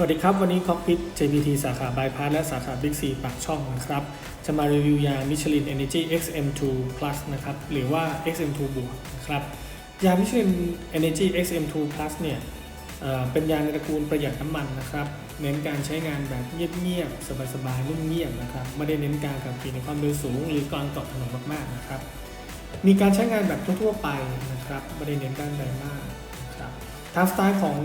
วัสดีครับ วันนี้ Cockpit JPT สาขาบายพาสและสาขาบิ๊กซีปากช่องนะครับ จะมารีวิวยาง Michelin Energy XM2 Plus นะครับ หรือว่า XM2 บวกนะครับ ยาง Michelin Energy XM2 Plus เนี่ยเอ่อเป็นยาในตระกูลประหยัดน้ำมันนะครับ เน้นการใช้งานแบบเงียบๆ สบายๆ นุ่มเงียบนะครับ ไม่ได้เน้นการขับขี่ในความเร็วสูง หรือกลางเกาะถนนมากๆ นะครับ มีการใช้งานแบบทั่วๆ ไปนะครับ ไม่ได้เน้นด้านใดมากนะครับทางสไตล์ของ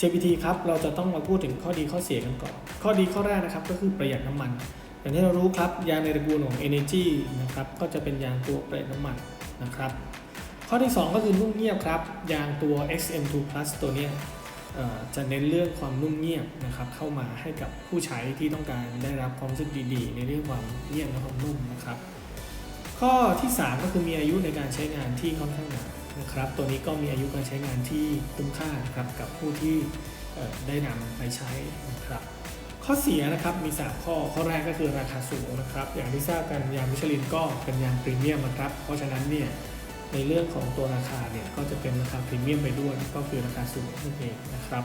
JPT ครับเราจะต้องมาพูดถึงข้อดีข้อเสียกันก่อน ข้อดีข้อแรกนะครับก็คือประหยัดน้ำมัน อย่างที่เรารู้ครับยางในตระกูลของ Energy นะครับก็จะเป็นยางตัวประหยัดน้ำมันนะครับ ข้อที่ 2 ก็คือนุ่มเงียบครับ ยางตัว XM2 Plus ตัวเนี้ยจะเน้นเรื่องความนุ่มเงียบนะครับเข้ามาให้กับผู้ใช้ที่ต้องการได้รับความรู้สึกดีๆ ในเรื่องความเงียบและความนุ่มนะครับ ข้อที่ 3 ก็คือมีอายุในการใช้งานที่ค่อนข้างนาน นะครับตัวนี้ก็มีอายุการใช้งานที่คุ้มค่านะครับกับผู้ที่ได้นำไปใช้นะครับข้อเสียนะครับมี 3 ข้อข้อแรกก็คือราคาสูงนะครับอย่างที่ทราบกันยางมิชลินก็เป็นยางพรีเมียมนะครับเพราะฉะนั้นเนี่ยในเรื่องของตัวราคาเนี่ยก็จะเป็นราคาพรีเมียมไปด้วยก็คือราคาสูงนั่นเองนะครับ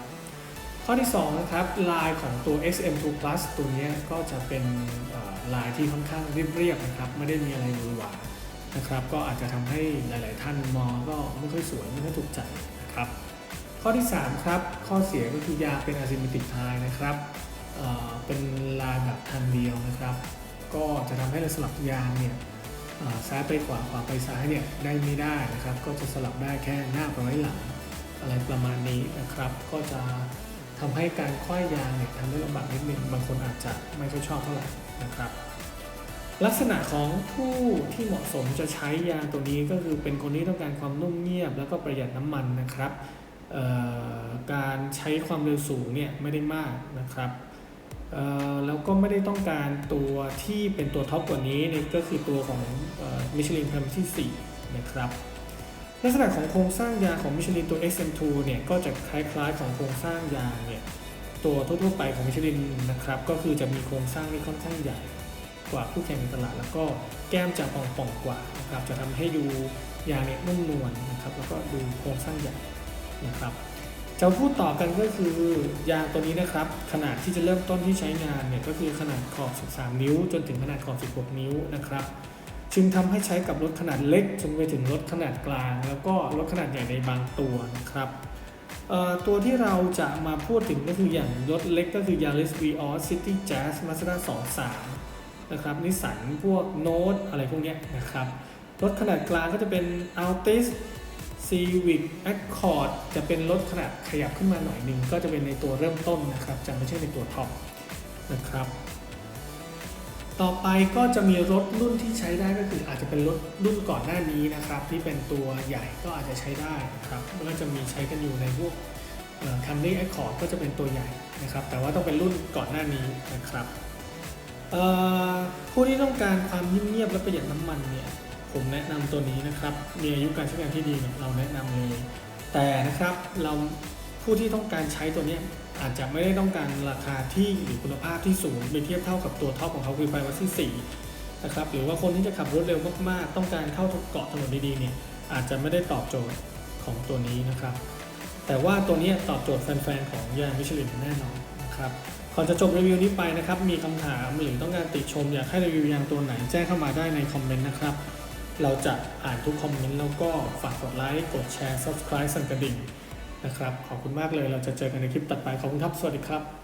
ข้อที่2นะครับลายของตัว XM2 Plus ตัวนี้ก็จะเป็นลายที่ค่อนข้างเรียบๆนะครับไม่ได้มีอะไรหวือหวา นะครับ ก็อาจจะทำให้หลาย ๆ ท่านมองก็ไม่ค่อยสวยไม่ค่อยถูกใจนะครับ ข้อที่ 3 ครับ ข้อเสียก็คือยาเป็น asymmetric tie นะครับเเป็นลายแบบทางเดียวนะครับ ก็จะทำให้เราสลับยางเนี่ยซ้ายไปขวาขวาไปซ้ายเนี่ยได้ไม่ได้นะครับ ก็จะสลับได้แค่หน้าไปไว้หลังอะไรประมาณนี้นะครับ ก็จะทำให้การคว้ายยางเนี่ยทำได้ลำบากนิดนึงบางคนอาจจะไม่ค่อยชอบเท่าไหร่นะครับ ลักษณะของผู้ที่เหมาะสมจะใช้ยางตัวนี้ก็คือเป็นคนที่ต้องการความนุ่มเงียบ แล้วก็ประหยัดน้ำมันนะครับการใช้ความเร็วสูงเนี่ยไม่ได้มากนะครับแล้วก็ไม่ได้ต้องการตัวที่เป็นตัวท็อปกว่านี้นี่ก็คือตัวของมิชลินแพมที่4นะครับลักษณะของโครงสร้างยางของมิชลินตัว XM2 เนี่ยก็จะคล้ายๆของโครงสร้างยางเนี่ยตัวทั่วๆไปของมิชลินนะครับก็คือจะมีโครงสร้างที่ค่อนข้างใหญ่ กว่าคู่แข่งในตลาด แล้วก็แก้มจะป่องๆกว่านะครับจะทำให้ดูยาเนี่ยนุ่มนวลนะครับแล้วก็ดูโครงสร้างใหญ่นะครับจะพูดต่อกันก็คือยางตัวนี้นะครับ ขนาดที่จะเริ่มต้นที่ใช้งานเนี่ยก็คือขนาดขอบ 13 นิ้ว จนถึงขนาดขอบ 16 นิ้วนะครับจึงทำให้ใช้กับรถขนาดเล็กจนไปถึงรถขนาดกลาง แล้วก็รถขนาดใหญ่ในบางตัวนะครับตัวที่เราจะมาพูดถึงก็คืออย่างรถเล็กก็คือ Yaris Vios City Jazz Mazda 23 นะครับนิสสันพวกโน้ตอะไรพวกนี้นะครับ รถขนาดกลางก็จะเป็น Altis Civic Accord จะเป็นรถขนาดขยับขึ้นมาหน่อยหนึ่งก็จะเป็นในตัวเริ่มต้นนะครับ จะไม่ใช่ในตัวท็อปนะครับ ต่อไปก็จะมีรถรุ่นที่ใช้ได้ก็คืออาจจะเป็นรถรุ่นก่อนหน้านี้นะครับ ที่เป็นตัวใหญ่ก็อาจจะใช้ได้นะครับก็จะมีใช้กันอยู่ในพวกคัมรี่แอคคอร์ดก็จะเป็นตัวใหญ่นะครับ แต่ว่าต้องเป็นรุ่นก่อนหน้านี้นะครับ ผู้ที่ต้องการความเงียบและประหยัดน้ำมันเนี่ยผมแนะนำตัวนี้นะครับมีอายุการใช้งานที่ดีเราแนะนำเลยแต่นะครับเราผู้ที่ต้องการใช้ตัวนี้อาจจะไม่ได้ต้องการราคาที่หรือคุณภาพที่สูงไปเทียบเท่ากับตัวท็อปของเขาคือไฟวัตที่4นะครับหรือว่าคนที่จะขับรถเร็วมากๆ ต้องการเข้าเกาะถนนดีๆเนี่ยอาจจะไม่ได้ตอบโจทย์ของตัวนี้นะครับ แต่ว่าตัวนี้ตอบโจทย์แฟนๆของยางมิชลินแน่นอนนะครับ ก่อนจะจบรีวิวนี้ไปนะครับ มีคำถามหรือต้องการติชม อยากให้รีวิวยางตัวไหนแจ้งเข้ามาได้ในคอมเมนต์นะครับ เราจะอ่านทุกคอมเมนต์แล้วก็ฝากกดไลค์ กดแชร์ subscribe สั่นกระดิ่งนะครับ ขอบคุณมากเลย เราจะเจอกันในคลิปตัดไป ขอบคุณครับ สวัสดีครับ